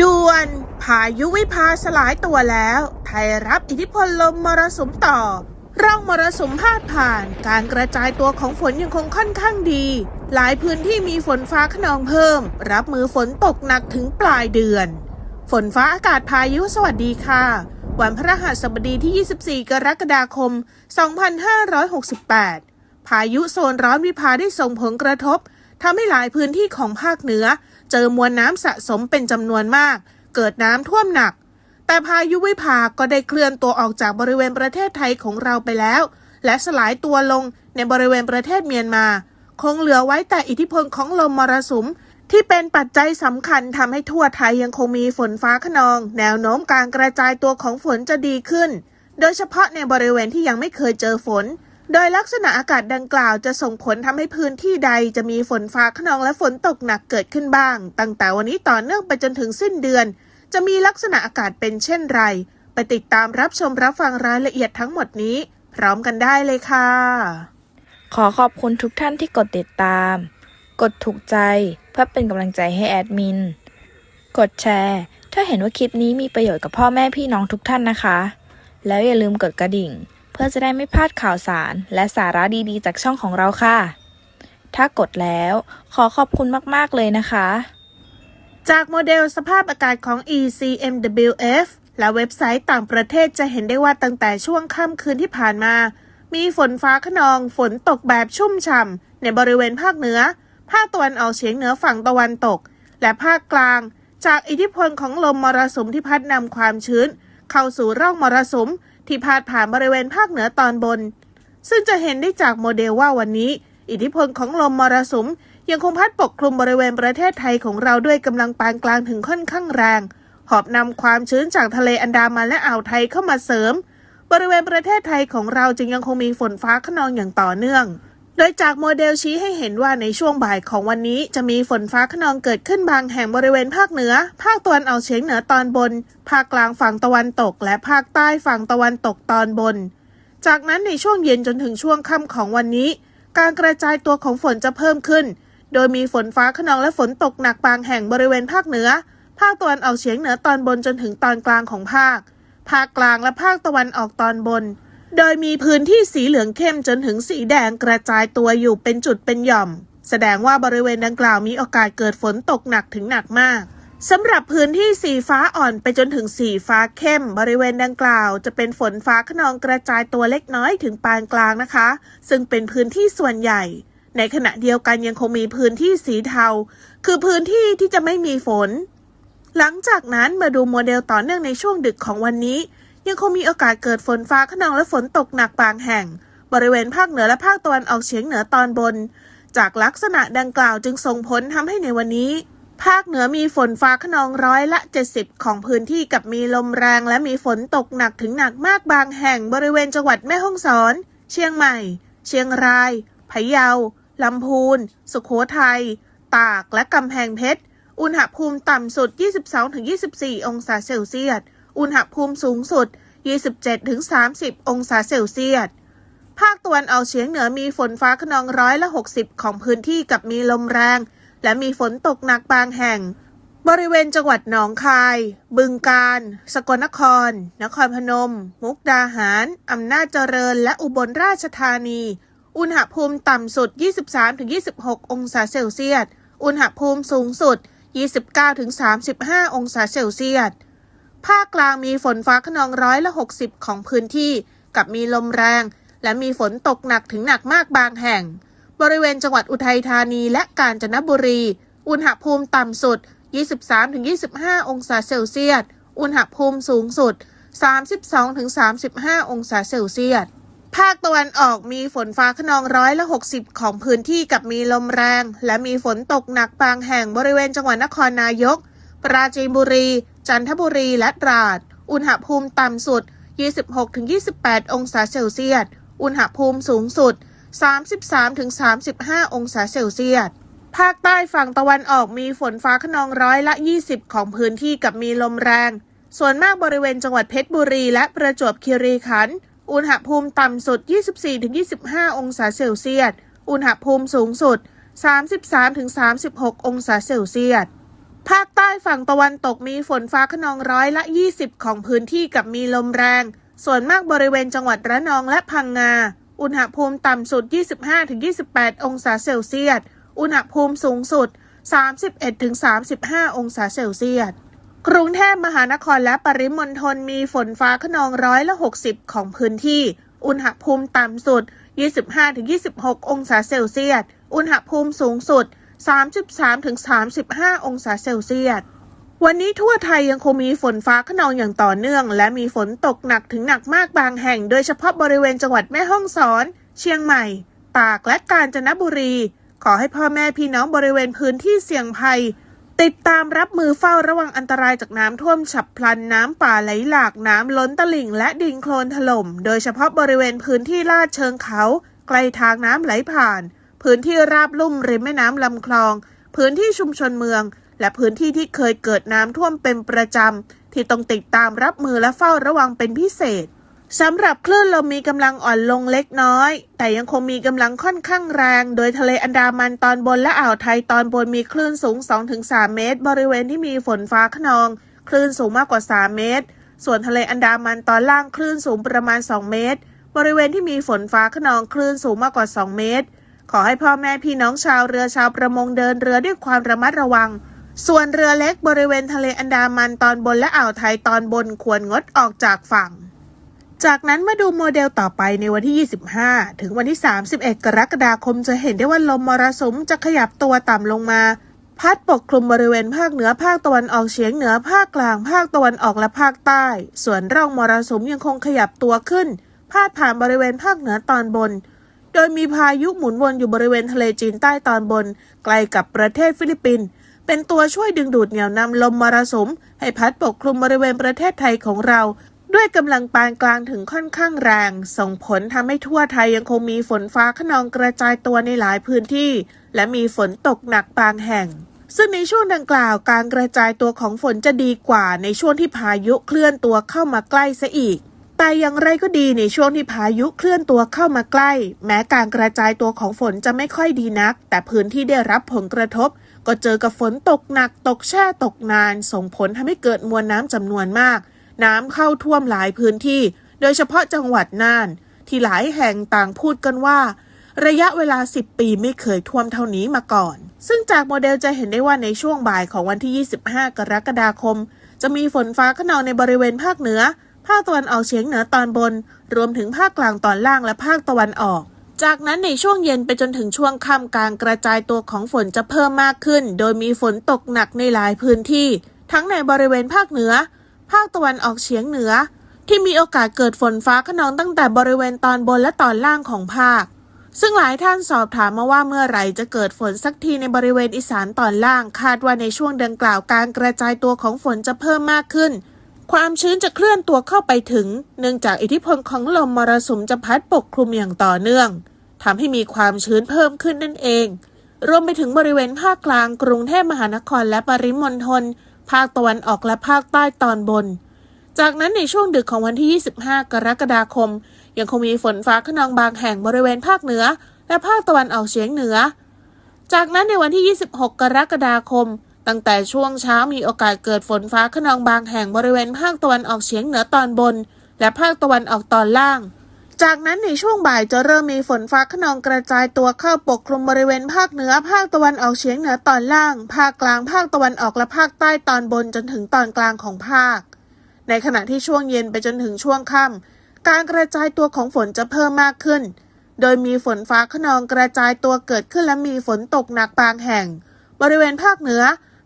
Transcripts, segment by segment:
ด่วนพายุวิภาสลายตัวแล้ว ไทยรับอิทธิพลลมมรสุมต่อ ร่องมรสุมพาดผ่าน การกระจายตัวของฝนยังคงค่อนข้างดี หลายพื้นที่มีฝนฟ้าขนองเพิ่ม รับมือฝนตกหนักถึงปลายเดือน ฝนฟ้าอากาศพายุสวัสดีค่ะ วันพฤหัสบดีที่ 24 กรกฎาคม 2568 พายุโซนร้อนวิภาได้ส่งผลกระทบทำให้หลายพื้นที่ของภาคเหนือ เจอมวลน้ำสะสมเป็นจำนวนมาก เกิดน้ำท่วมหนัก แต่พายุวิภาก็ได้เคลื่อนตัวออกจากบริเวณประเทศไทยของเราไปแล้ว และสลายตัวลงในบริเวณประเทศเมียนมา คงเหลือไว้แต่อิทธิพลของลมมรสุม ที่เป็นปัจจัยสำคัญทำให้ทั่วไทยยังคงมีฝนฟ้าขนอง แนวโน้มการกระจายตัวของฝนจะดีขึ้น โดยเฉพาะในบริเวณที่ยังไม่เคยเจอฝน โดยลักษณะอากาศดังกล่าวจะส่งผลทำให้พื้นที่ใดจะมีฝนฟ้าขนองและฝนตกหนักเกิดขึ้นบ้าง ตั้งแต่วันนี้ต่อเนื่องไปจนถึงสิ้นเดือน จะมีลักษณะอากาศเป็นเช่นไร ไปติดตามรับชมรับฟังรายละเอียดทั้งหมดนี้ พร้อมกันได้เลยค่ะ ขอขอบคุณทุกท่านที่กดติดตาม กดถูกใจเพื่อเป็นกำลังใจให้แอดมิน กดแชร์ ถ้าเห็นว่าคลิปนี้มีประโยชน์กับพ่อแม่พี่น้องทุกท่านนะคะ แล้วอย่าลืมกดกระดิ่ง เพื่อจะได้ไม่พลาดข่าวสาร และสาระดีๆ จากช่องของเราค่ะ ถ้ากดแล้ว ขอขอบคุณมากๆเลยนะคะ จากโมเดลสภาพอากาศของ ECMWF และเว็บไซต์ต่างประเทศจะเห็นได้ว่าตั้งแต่ช่วงค่ำคืนที่ผ่านมา มีฝนฟ้าขนอง ฝนตกแบบชุ่มฉ่ำในบริเวณภาคเหนือ ภาคตะวันออกเฉียงเหนือฝั่งตะวันตก และภาคกลาง จากอิทธิพลของลมมรสุมที่พัดนำความชื้น เข้าสู่ร่องมรสุม ที่พาดผ่านบริเวณภาคเหนือตอนบน ซึ่งจะเห็นได้จากโมเดลว่าวันนี้ อิทธิพลของลมมรสุม ยังคงพัดปกคลุมบริเวณประเทศไทยของเราด้วยกำลังปานกลางถึงค่อนข้างแรง หอบนำความชื้นจากทะเลอันดามันและอ่าวไทยเข้ามาเสริม บริเวณประเทศไทยของเราจึงยังคงมีฝนฟ้าขนองอย่างต่อเนื่อง โดยจากโมเดลชี้ให้เห็นว่าในช่วงบ่ายของวันนี้จะมีฝนฟ้าขนองเกิดขึ้นบางแห่งบริเวณภาคเหนือ ภาคตะวันออกเฉียงเหนือตอนบน ภาคกลางฝั่งตะวันตก และภาคใต้ฝั่งตะวันตกตอนบน จากนั้นในช่วงเย็นจนถึงช่วงค่ำของวันนี้ การกระจายตัวของฝนจะเพิ่มขึ้น โดยมีฝนฟ้าขนองและฝนตกหนักบางแห่งบริเวณภาคเหนือ ภาคตะวันออกเฉียงเหนือตอนบนจนถึงตอนกลางของภาค ภาคกลางและภาคตะวันออกตอนบน โดยมีพื้นที่สีเหลืองเข้มจนถึงสีแดงกระจายตัวอยู่เป็นจุดเป็นหย่อม แสดงว่าบริเวณดังกล่าวมีโอกาสเกิดฝนตกหนักถึงหนักมากสำหรับพื้นที่สีฟ้าอ่อนไปจนถึงสีฟ้าเข้ม บริเวณดังกล่าว จะเป็นฝนฟ้าขนองกระจายตัวเล็กน้อยถึงปานกลางนะคะ ซึ่งเป็นพื้นที่ส่วนใหญ่ ในขณะเดียวกันยังคงมีพื้นที่สีเทา คือพื้นที่ที่จะไม่มีฝน หลังจากนั้นมาดูโมเดลต่อเนื่องในช่วงดึกของวันนี้ ยังคงมีโอกาสเกิดฝนฟ้าขนองและฝนตกหนักบางแห่ง บริเวณภาคเหนือและภาคตะวันออกเฉียงเหนือตอนบน จากลักษณะดังกล่าวจึงส่งผลทำให้ในวันนี้ ภาคเหนือมีฝนฟ้าขนองร้อยละ 70 ของพื้นที่กับมีลมแรงและมีฝนตกหนักถึงหนักมากบางแห่ง บริเวณจังหวัดแม่ฮ่องสอน เชียงใหม่ เชียงราย พะเยา ลำพูน สุโขทัย ตาก และกำแพงเพชร อุณหภูมิต่ำสุด 22-24 องศาเซลเซียส อุณหภูมิสูงสุด 27-30 องศาเซลเซียส ภาคตะวันออกเฉียงเหนือมีฝนฟ้าขนองร้อยละ 60 ของพื้นที่กับมีลมแรง และมีฝนตกหนักบางแห่ง บริเวณจังหวัดหนองคาย บึงกาฬ สกลนคร นครพนม มุกดาหาร อำนาจเจริญ และอุบลราชธานี อุณหภูมิต่ำสุด 23-26 องศาเซลเซียส อุณหภูมิสูงสุด 29-35 องศาเซลเซียส ภาคกลางมีฝนฟ้าขนองร้อยละ 60 ของพื้นที่ กับมีลมแรง และมีฝนตกหนักถึงหนักมากบางแห่ง บริเวณจังหวัดอุทัยธานีและกาญจนบุรี อุณหภูมิต่ำสุด 23-25 องศาเซลเซียส อุณหภูมิสูงสุด 32-35 องศาเซลเซียสภาคตะวันออกมีฝนฟ้าขนองร้อยละ60 ของพื้นที่กับมีลมแรง และมีฝนตกหนักบางแห่งบริเวณจังหวัดนครนายก ปราจีนบุรี จันทบุรีและตราด อุณหภูมิต่ำสุด 26-28 องศาเซลเซียส อุณหภูมิสูงสุด 33-35 องศาเซลเซียส ภาคใต้ฝั่งตะวันออกมีฝนฟ้าขนองร้อยละ 20 ของพื้นที่กับมีลมแรง ส่วนมากบริเวณจังหวัดเพชรบุรีและประจวบคีรีขันธ์ อุณหภูมิต่ำสุด 24-25 องศาเซลเซียส อุณหภูมิสูงสุด 33-36 องศาเซลเซียส ภาคใต้ฝั่งตะวันตกมีฝนฟ้าขนองร้อยละ 20 ของพื้นที่กับมีลมแรง ส่วนมากบริเวณจังหวัดระนองและพังงา อุณหภูมิต่ำสุด 25-28 องศาเซลเซียส อุณหภูมิสูงสุด 31-35 องศาเซลเซียส กรุงเทพมหานครและปริมณฑลมีฝนฟ้าขนองร้อยละ 60 ของพื้นที่ อุณหภูมิต่ำสุด 25-26 องศาเซลเซียส อุณหภูมิสูงสุด 33-35 องศาเซลเซียส วันนี้ทั่วไทยยังคงมีฝนฟ้าขนองอย่างต่อเนื่อง และมีฝนตกหนักถึงหนักมากบางแห่ง โดยเฉพาะบริเวณจังหวัดแม่ฮ่องสอน เชียงใหม่ ตากและกาญจนบุรี ขอให้พ่อแม่พี่น้องบริเวณพื้นที่เสี่ยงภัย ติดตามรับมือเฝ้าระวังอันตรายจากน้ำท่วมฉับพลันน้ำป่าไหลหลากน้ำล้นตลิ่ง และดินโคลนถล่ม โดยเฉพาะบริเวณพื้นที่ลาดเชิงเขาไกล้ทางน้ำไหลผ่าน พื้นที่ราบลุ่มริมแม่น้ำลำคลอง พื้นที่ชุมชนเมือง และพื้นที่ที่เคยเกิดน้ำท่วมเป็นประจำ ที่ต้องติดตามรับมือและเฝ้าระวังเป็นพิเศษสำหรับคลื่นลมมีกำลังอ่อนลงเล็กน้อย แต่ยังคงมีกำลังค่อนข้างแรง โดยทะเลอันดามันตอนบนและอ่าวไทยตอนบนมีคลื่นสูง 2-3 เมตร บริเวณที่มีฝนฟ้าขนอง คลื่นสูงมากกว่า 3 เมตร ส่วนทะเลอันดามันตอนล่างคลื่นสูงประมาณ 2 เมตร บริเวณที่มีฝนฟ้าขนองคลื่นสูงมากกว่า 2 เมตร ขอให้พ่อแม่พี่น้องชาวเรือชาวประมงเดินเรือด้วยความระมัดระวัง ส่วนเรือเล็กบริเวณทะเลอันดามันตอนบนและอ่าวไทยตอนบนควรงดออกจากฝั่ง จากนั้นมาดูโมเดลต่อไปในวันที่ 25 ถึงวันที่ 31 กรกฎาคมจะเห็นได้ว่าลมมรสุมจะขยับตัวต่ำลงมา พัดปกคลุมบริเวณภาคเหนือภาคตะวันออกเฉียงเหนือภาคกลางภาคตะวันออกและภาคใต้ ส่วนร่องมรสุมยังคงขยับตัวขึ้น พาดผ่านบริเวณภาคเหนือตอนบน ดยมีพายุหมุนวนอยู่บริเวณทะเลจีนใต้ตอนบน ใกล้กับประเทศฟิลิปปินส์เป็นตัวช่วยดึงดูดเหนี่ยวนำลมมรสุม ให้พัดปกคลุมบริเวณประเทศไทยของเรา ด้วยกำลังปานกลางถึงค่อนข้างแรง ส่งผลทำให้ทั่วไทยยังคงมีฝนฟ้าขนองกระจายตัวในหลายพื้นที่ และมีฝนตกหนักบางแห่ง ซึ่งในช่วงดังกล่าวการกระจายตัวของฝนจะดีกว่าในช่วงที่พายุเคลื่อนตัวเข้ามาใกล้ซะอีก แต่อย่างไรก็ดีในช่วงที่พายุเคลื่อนตัวเข้ามาใกล้ แม้การกระจายตัวของฝนจะไม่ค่อยดีนัก แต่พื้นที่ได้รับผลกระทบ ก็เจอกับฝนตกหนักตกแช่ตกนาน ส่งผลทำให้เกิดมวลน้ำจำนวนมาก น้ำเข้าท่วมหลายพื้นที่ โดยเฉพาะจังหวัดน่าน ที่หลายแห่งต่างพูดกันว่า ระยะเวลา 10 ปีไม่เคยท่วมเท่านี้มาก่อน ซึ่งจากโมเดลจะเห็นได้ว่าในช่วงบ่ายของวันที่ 25 กรกฎาคม จะมีฝนฟ้าขนองในบริเวณภาคเหนือ ภาคตะวันออกเฉียงเหนือตอนบน รวมถึงภาคกลางตอนล่างและภาคตะวันออก จากนั้นในช่วงเย็นไปจนถึงช่วงค่ำการกระจายตัวของฝนจะเพิ่มมากขึ้น โดยมีฝนตกหนักในหลายพื้นที่ ทั้งในบริเวณภาคเหนือ ภาคตะวันออกเฉียงเหนือ ที่มีโอกาสเกิดฝนฟ้าขนองตั้งแต่บริเวณตอนบนและตอนล่างของภาคซึ่งหลายท่านสอบถามมาว่าเมื่อไหร่จะเกิดฝนสักทีในบริเวณอีสานตอนล่าง คาดว่าในช่วงดังกล่าวการกระจายตัวของฝนจะเพิ่มมากขึ้น ความชื้นจะเคลื่อนตัวเข้าไปถึง เนื่องจากอิทธิพลของลมมรสุมจะพัดปกคลุมอย่างต่อเนื่องทำให้มีความชื้นเพิ่มขึ้นนั่นเอง รวมไปถึงบริเวณภาคกลางกรุงเทพมหานครและปริมณฑลภาคตะวันออกและภาคใต้ตอนบน จากนั้นในช่วงดึกของวันที่ 25 กรกฎาคม ยังคงมีฝนฟ้าขนองบางแห่งบริเวณภาคเหนือ และภาคตะวันออกเฉียงเหนือ จากนั้นในวันที่ 26 กรกฎาคม ตั้งแต่ช่วงเช้ามีโอกาสเกิดฝนฟ้าขนองบางแห่งบริเวณภาคตะวันออกเฉียงเหนือตอนบน และภาคตะวันออกตอนล่าง จากนั้นในช่วงบ่ายจะเริ่มมีฝนฟ้าขนองกระจายตัวเข้าปกคลุมบริเวณภาคเหนือ ภาคตะวันออกเฉียงเหนือตอนล่าง ภาคกลาง ภาคตะวันออกและภาคใต้ตอนบนจนถึงตอนกลางของภาค ในขณะที่ช่วงเย็นไปจนถึงช่วงค่ำการกระจายตัวของฝนจะเพิ่มมากขึ้น โดยมีฝนฟ้าขนองกระจายตัวเกิดขึ้นและมีฝนตกหนักบางแห่ง บริเวณภาคเหนือ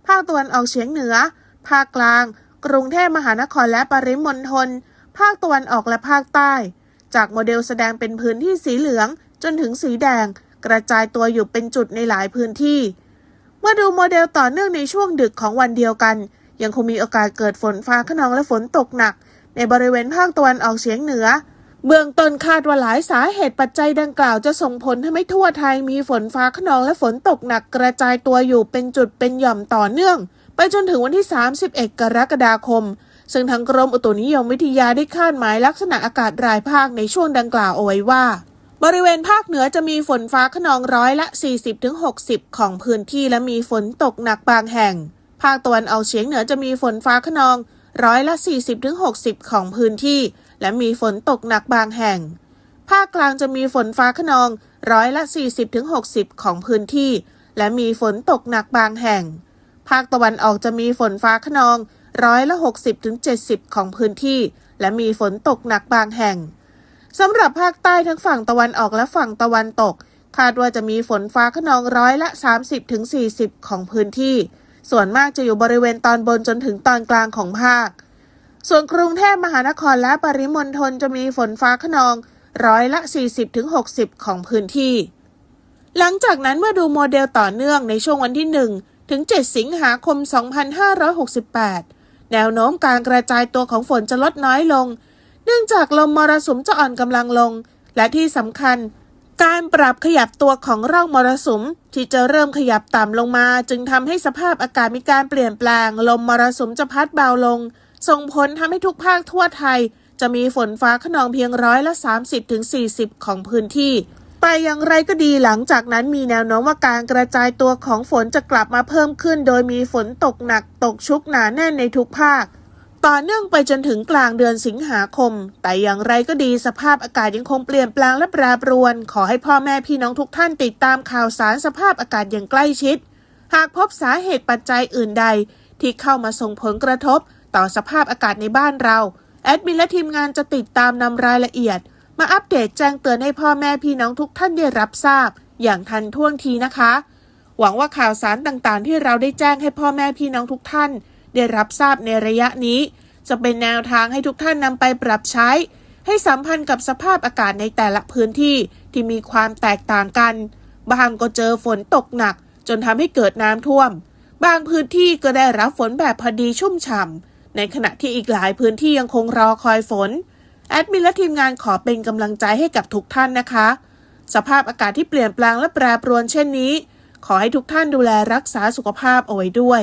ภาคตะวันออกเฉียงเหนือ ภาคกลาง กรุงเทพมหานครและปริมณฑล ภาคตะวันออกและภาคใต้ จากโมเดลแสดงเป็นพื้นที่สีเหลือง จนถึงสีแดง กระจายตัวอยู่เป็นจุดในหลายพื้นที่ เมื่อดูโมเดลต่อเนื่องในช่วงดึกของวันเดียวกัน ยังคงมีโอกาสเกิดฝนฟ้าขนองและฝนตกหนัก ในบริเวณภาคตะวันออกเฉียงเหนือ เบื้องต้นคาดว่าหลายสาเหตุปัจจัยดังกล่าวจะส่งผลทำให้ทั่วไทยมีฝนฟ้าขนองและฝนตกหนักกระจายตัวอยู่เป็นจุดเป็นหย่อมต่อเนื่อง ไปจนถึงวันที่ 31 กรกฎาคม ซึ่งทางกรมอุตุนิยมวิทยาได้คาดหมายลักษณะอากาศรายภาคในช่วงดังกล่าวเอาไว้ว่า บริเวณภาคเหนือจะมีฝนฟ้าขนองร้อยละ 40-60 ของพื้นที่และมีฝนตกหนักบางแห่ง ภาคตะวันออกเฉียงเหนือจะมีฝนฟ้าขนอง ร้อยละ 40-60 ของพื้นที่ และมีฝนตกหนักบางแห่ง ภาคกลางจะมีฝนฟ้าขนองร้อยละ 40-60 ของพื้นที่ และมีฝนตกหนักบางแห่ง ภาคตะวันออกจะมีฝนฟ้าขนองร้อยละ 60-70 ของพื้นที่ และมีฝนตกหนักบางแห่งสำหรับภาคใต้ทั้งฝั่งตะวันออกและฝั่งตะวันตก คาดว่าจะมีฝนฟ้าขนองร้อยละ 30-40 ของพื้นที่ ส่วนมากจะอยู่บริเวณตอนบนจนถึงตอนกลางของภาค ส่วนกรุงเทพมหานครและปริมณฑลจะมีฝนฟ้าขนองร้อยละ 40-60 ของพื้นที่ หลังจากนั้นเมื่อดูโมเดลต่อเนื่องในช่วงวันที่ 1 ถึง 7 สิงหาคม 2568 แนวโน้มการกระจายตัวของฝนจะลดน้อยลง เนื่องจากลมมรสุมจะอ่อนกำลังลง และที่สำคัญ การปรับขยับตัวของร่องมรสุมที่จะเริ่มขยับต่ำลงมา จึงทำให้สภาพอากาศมีการเปลี่ยนแปลง ลมมรสุมจะพัดเบาลง ส่งผลทำให้ทุกภาคทั่วไทย จะมีฝนฟ้าขนองเพียงร้อยละ 30-40 ของพื้นที่แต่อย่างไรก็ดีหลังจากนั้นมีแนวโน้มว่าการกระจายตัวของฝนจะกลับมาเพิ่มขึ้น โดยมีฝนตกหนักตกชุกหนาแน่นในทุกภาค ต่อเนื่องไปจนถึงกลางเดือนสิงหาคม แต่อย่างไรก็ดีสภาพอากาศยังคงเปลี่ยนแปลงและแปรปรวน ขอให้พ่อแม่พี่น้องทุกท่านติดตามข่าวสารสภาพอากาศอย่างใกล้ชิด หากพบสาเหตุปัจจัยอื่นใด ที่เข้ามาส่งผลกระทบ ต่อสภาพอากาศในบ้านเรา แอดมินและทีมงานจะติดตามนำรายละเอียด มาอัปเดตแจ้งเตือนให้พ่อแม่พี่น้องทุกท่านได้รับทราบ อย่างทันท่วงทีนะคะ หวังว่าข่าวสารต่างๆ ที่เราได้แจ้งให้พ่อแม่พี่น้องทุกท่าน ได้รับทราบในระยะนี้ จะเป็นแนวทางให้ทุกท่านนำไปปรับใช้ ให้สัมพันธ์กับสภาพอากาศในแต่ละพื้นที่ที่มีความแตกต่างกัน บางก็เจอฝนตกหนัก จนทำให้เกิดน้ำท่วม บางพื้นที่ก็ได้รับฝนแบบพอดีชุ่มฉ่ำในขณะที่อีกหลายพื้นที่ยังคงรอคอยฝนแอดมินและทีมงานขอเป็นกำลังใจให้กับทุกท่านนะคะ สภาพอากาศที่เปลี่ยนแปลงและแปรปรวนเช่นนี้ ขอให้ทุกท่านดูแลรักษาสุขภาพเอาไว้ด้วย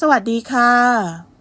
สวัสดีค่ะ